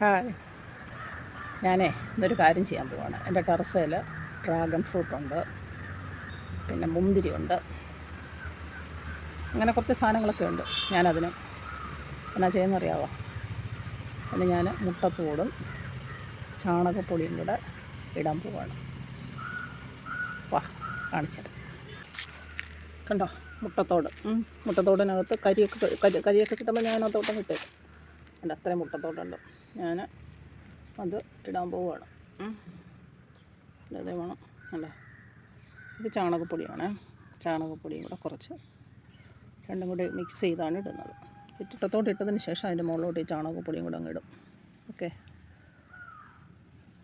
Hi ഞാനേ ഇന്നൊരു കാര്യം ചെയ്യാൻ പോവാണ്. എന്റെ ടെറസയിൽ ഡ്രാഗൺ ഫ്രൂട്ട് ഉണ്ട് പിന്നെ മുന്തിരി ഉണ്ട് അങ്ങനെ കുറച്ച് സാധനങ്ങളൊക്കെ ഉണ്ട്. ഞാനതിന് എന്നാ ചെയ്യുന്നറിയാവോ? അതിന് ഞാൻ മുട്ടത്തോടും ചാണകപ്പൊടിയും കൂടെ ഇടാൻ പോവാണ്. വാ കാണിച്ചത് കണ്ടോ? മുട്ടത്തോട്. മുട്ടത്തോടിനകത്ത് കരിയൊക്കെ കരി കരിയൊക്കെ കിട്ടുമ്പോൾ ഞാൻ അതിനകത്തോട്ടം ഇട്ടേക്കും. എന്റെ അത്രയും മുട്ടത്തോടുണ്ട്. ഞാൻ അത് ഇടാൻ പോവുകയാണ്. അതേ ഇതേ വേണം അല്ല? ഇത് ചാണകപ്പൊടിയാണ്. ചാണകപ്പൊടിയും കൂടെ കുറച്ച് രണ്ടും കൂടി മിക്സ് ചെയ്താണ് ഇടുന്നത്. ഇട്ടിട്ടത്തോട്ട് ഇട്ടതിന് ശേഷം അതിന്റെ മുകളിലോട്ട് ഈ ചാണകപ്പൊടിയും കൂടെ അങ്ങ് ഇടും. ഓക്കെ?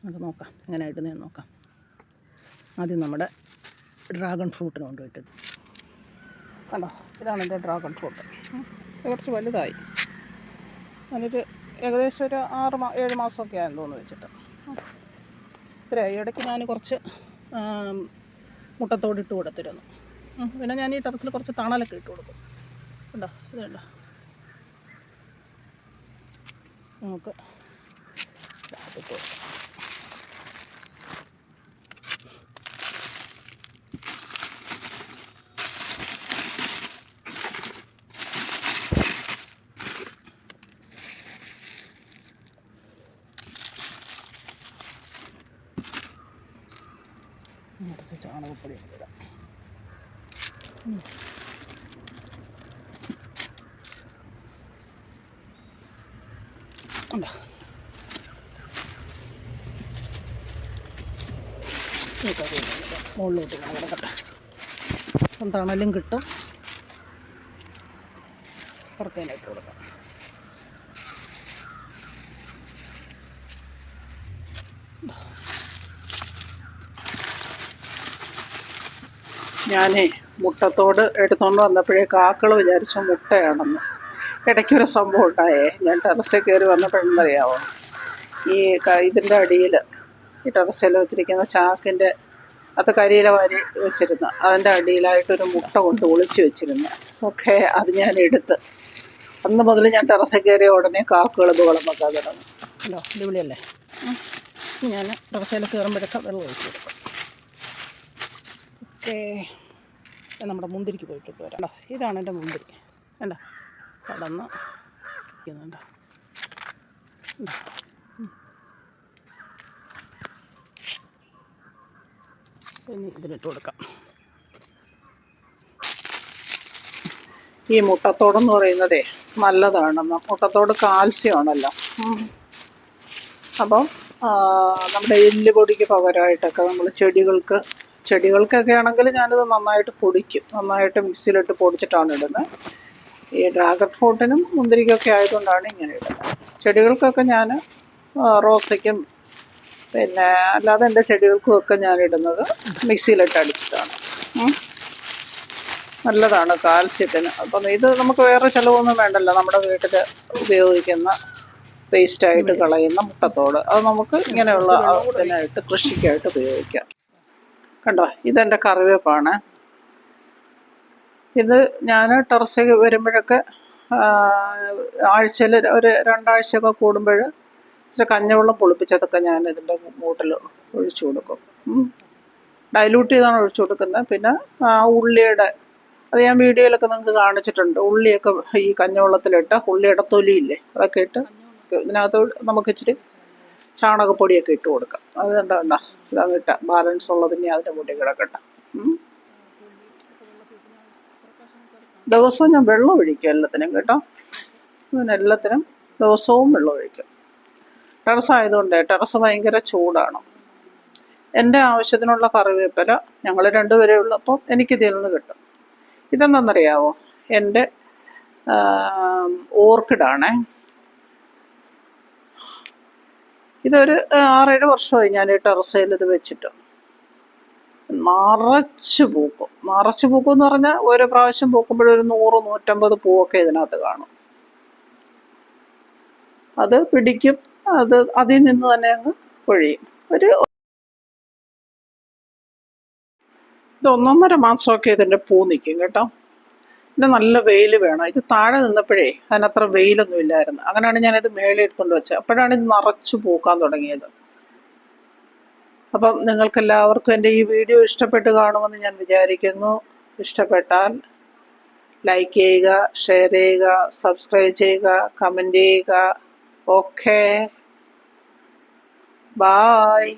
നമുക്ക് നോക്കാം എങ്ങനെ ഇടുന്നതെന്ന് നോക്കാം. ആദ്യം നമ്മുടെ ഡ്രാഗൺ ഫ്രൂട്ടിന് കൊണ്ടുപോയിട്ടിട്ട് കണ്ടോ? ഇതാണ് എന്റെ ഡ്രാഗൺ ഫ്രൂട്ട്. കുറച്ച് വലുതായി. അതിനൊരു ഏകദേശം ഒരു ആറ് മാ ഏഴ് മാസമൊക്കെ ആയെന്ന് തോന്നുന്നു വെച്ചിട്ട്. ഇത്രയായി ഇടയ്ക്ക് ഞാൻ കുറച്ച് ആം, മുട്ടത്തോട് ഇട്ട് കൊടുത്തിരുന്നു. പിന്നെ ഞാൻ ഈ ടെറസിൽ കുറച്ച് തണലൊക്കെ ഇട്ട് കൊടുക്കും. ഉണ്ടോ ഇതുണ്ടോ നമുക്ക് കുറച്ച് ചാണകപ്പൊടി ഇടാം. ഉണ്ടോ? മുകളിലോട്ട് കിടക്കട്ടെ. അപ്പം തണലും കിട്ടും. പുറത്തേനായിട്ട് കൊടുക്കാം. ഞാനേ മുട്ടത്തോട് എടുത്തുകൊണ്ട് വന്നപ്പോഴേ കാക്കൾ വിചാരിച്ച മുട്ടയാണെന്ന്. ഇടയ്ക്കൊരു സംഭവം ഉണ്ടായേ. ഞാൻ ടെറസിൽ കയറി വന്നപ്പോഴെന്നറിയാവോ ഈ ഇതിന്റെ അടിയിൽ ഈ ടെറസിൽ വെച്ചിരിക്കുന്ന ചാക്കിന്റെ അത് കരിയില വാരി വെച്ചിരുന്നു. അതിന്റെ അടിയിലായിട്ടൊരു മുട്ട കൊണ്ട് ഒളിച്ചു വെച്ചിരുന്നു. ഓക്കെ അത് ഞാൻ എടുത്ത്. അന്ന് മുതൽ ഞാൻ ടെറസിൽ കയറിയ ഉടനെ കാക്കുകൾ ബഹളം വെക്കാൻ തുടങ്ങി. ഹലോ അടിപൊളിയല്ലേ. ഞാൻ ടെറസിൽ കയറുമ്പോഴൊക്കെ വെള്ളം ഒഴിച്ചു കൊടുക്കും. ഞാൻ നമ്മുടെ മുന്തിരിക്ക് പോയിട്ട് വരാം. കേട്ടോ ഇതാണ് എന്റെ മുന്തിരി. കണ്ടോ? കടന്ന് ഇരിക്കുന്നുണ്ടോ. ഇനി ഇതിലിട്ട് കൊടുക്കാം. ഈ മുട്ടത്തോടെന്ന് പറയുന്നതേ നല്ലതാണെന്ന് മുട്ടത്തോട് കാൽസ്യമാണല്ലോ. അപ്പം നമ്മുടെ എല്ല് പൊടിക്ക് പകരമായിട്ടൊക്കെ നമ്മൾ ചെടികൾക്ക് ചെടികൾക്കൊക്കെ ആണെങ്കിൽ ഞാനിത് നന്നായിട്ട് പൊടിക്കും. നന്നായിട്ട് മിക്സിയിലിട്ട് പൊടിച്ചിട്ടാണ് ഇടുന്നത്. ഈ ഡ്രാഗൺ ഫ്രൂട്ടിനും മുന്തിരിക്കൊക്കെ ആയതുകൊണ്ടാണ് ഇങ്ങനെ ഇടുന്നത്. ചെടികൾക്കൊക്കെ ഞാൻ റോസയ്ക്കും പിന്നെ അല്ലാതെ എന്റെ ചെടികൾക്കും ഒക്കെ ഞാൻ ഇടുന്നത് മിക്സിയിലിട്ട് അടിച്ചിട്ടാണ്. നല്ലതാണ് കാൽസ്യത്തിന്. അപ്പം ഇത് നമുക്ക് വേറെ ചിലവൊന്നും വേണ്ടല്ലോ. നമ്മുടെ വീട്ടിൽ ഉപയോഗിക്കുന്ന വേസ്റ്റായിട്ട് കളയുന്ന മുട്ടത്തോട്. അത് നമുക്ക് ഇങ്ങനെയുള്ള ഇതിനായിട്ട് കൃഷിക്കായിട്ട് ഉപയോഗിക്കാം. കണ്ടോ? ഇതെന്റെ കറിവേപ്പാണ്. ഇത് ഞാൻ ടെറസിൽ വരുമ്പോഴൊക്കെ ആഴ്ചയിൽ ഒരു രണ്ടാഴ്ചയൊക്കെ കൂടുമ്പോൾ ഇച്ചിരി കഞ്ഞവെള്ളം പൊളിപ്പിച്ചതൊക്കെ ഞാൻ ഇതിന്റെ മൂട്ടിൽ ഒഴിച്ചു കൊടുക്കും. ഡൈലൂട്ട് ചെയ്താണ് ഒഴിച്ചു കൊടുക്കുന്നത്. പിന്നെ ആ ഉള്ളിയുടെ അത് ഞാൻ വീഡിയോയിലൊക്കെ നിങ്ങൾക്ക് കാണിച്ചിട്ടുണ്ട്. ഉള്ളിയൊക്കെ ഈ കഞ്ഞവെള്ളത്തിലിട്ട് ഉള്ളിയുടെ തൊലിയില്ലേ അതൊക്കെ ഇട്ട് ഇതിനകത്ത് നമുക്ക് ഇച്ചിരി ചാണകപ്പൊടിയൊക്കെ ഇട്ട് കൊടുക്കാം. അത് കണ്ട വേണ്ട ഇതങ്ങ് ഇട്ട. ബാലൻസ് ഉള്ളതിനെ അതിന്റെ കൂട്ടി കിടക്കട്ടെ. ദിവസവും ഞാൻ വെള്ളം ഒഴിക്കും എല്ലാത്തിനും കേട്ടോ. ഇതിനെല്ലാത്തിനും ദിവസവും വെള്ളം ഒഴിക്കും. ടെറസ് ആയതുകൊണ്ട് ടെറസ് ഭയങ്കര ചൂടാണ്. എന്റെ ആവശ്യത്തിനുള്ള കറിവേപ്പില ഞങ്ങൾ രണ്ടുപേരേ ഉള്ളപ്പോൾ എനിക്കിതിൽ നിന്ന് കിട്ടും. ഇതെന്താണെന്നറിയാവോ? എന്റെ ഓർക്കിഡാണേ. ഇതൊരു ആറേഴ് വർഷമായി ഞാൻ ഈ ടെറസയിൽ ഇത് വെച്ചിട്ട്. നിറച്ച് പൂക്കും. നിറച്ച് പൂക്കും എന്ന് പറഞ്ഞാൽ ഓരോ പ്രാവശ്യം പൂക്കുമ്പോഴൊരു നൂറ് നൂറ്റമ്പത് പൂവൊക്കെ ഇതിനകത്ത് കാണും. അത് പിടിക്കും അത് അതിൽ നിന്ന് തന്നെ അങ്ങ് കൊഴിയും ഒരു ഇത് ഒന്നൊന്നര മാസമൊക്കെ ഇതിന്റെ പൂ നിൽക്കും കേട്ടോ. പിന്നെ നല്ല വെയിൽ വേണം. ഇത് താഴെ നിന്നപ്പോഴേ അതിനത്ര വെയിലൊന്നും ഇല്ലായിരുന്നു. അങ്ങനെയാണ് ഞാനിത് മേളിൽ എടുത്തുകൊണ്ട് വെച്ചത്. അപ്പോഴാണ് ഇത് നിറച്ചു പൂക്കാൻ തുടങ്ങിയത്. അപ്പം നിങ്ങൾക്കെല്ലാവർക്കും എന്റെ ഈ വീഡിയോ ഇഷ്ടപ്പെട്ട് കാണുമെന്ന് ഞാൻ വിചാരിക്കുന്നു. ഇഷ്ടപ്പെട്ടാൽ ലൈക്ക് ചെയ്യുക ഷെയർ ചെയ്യുക സബ്സ്ക്രൈബ് ചെയ്യുക കമന്റ് ചെയ്യുക. ഓക്കേ. ബായ്.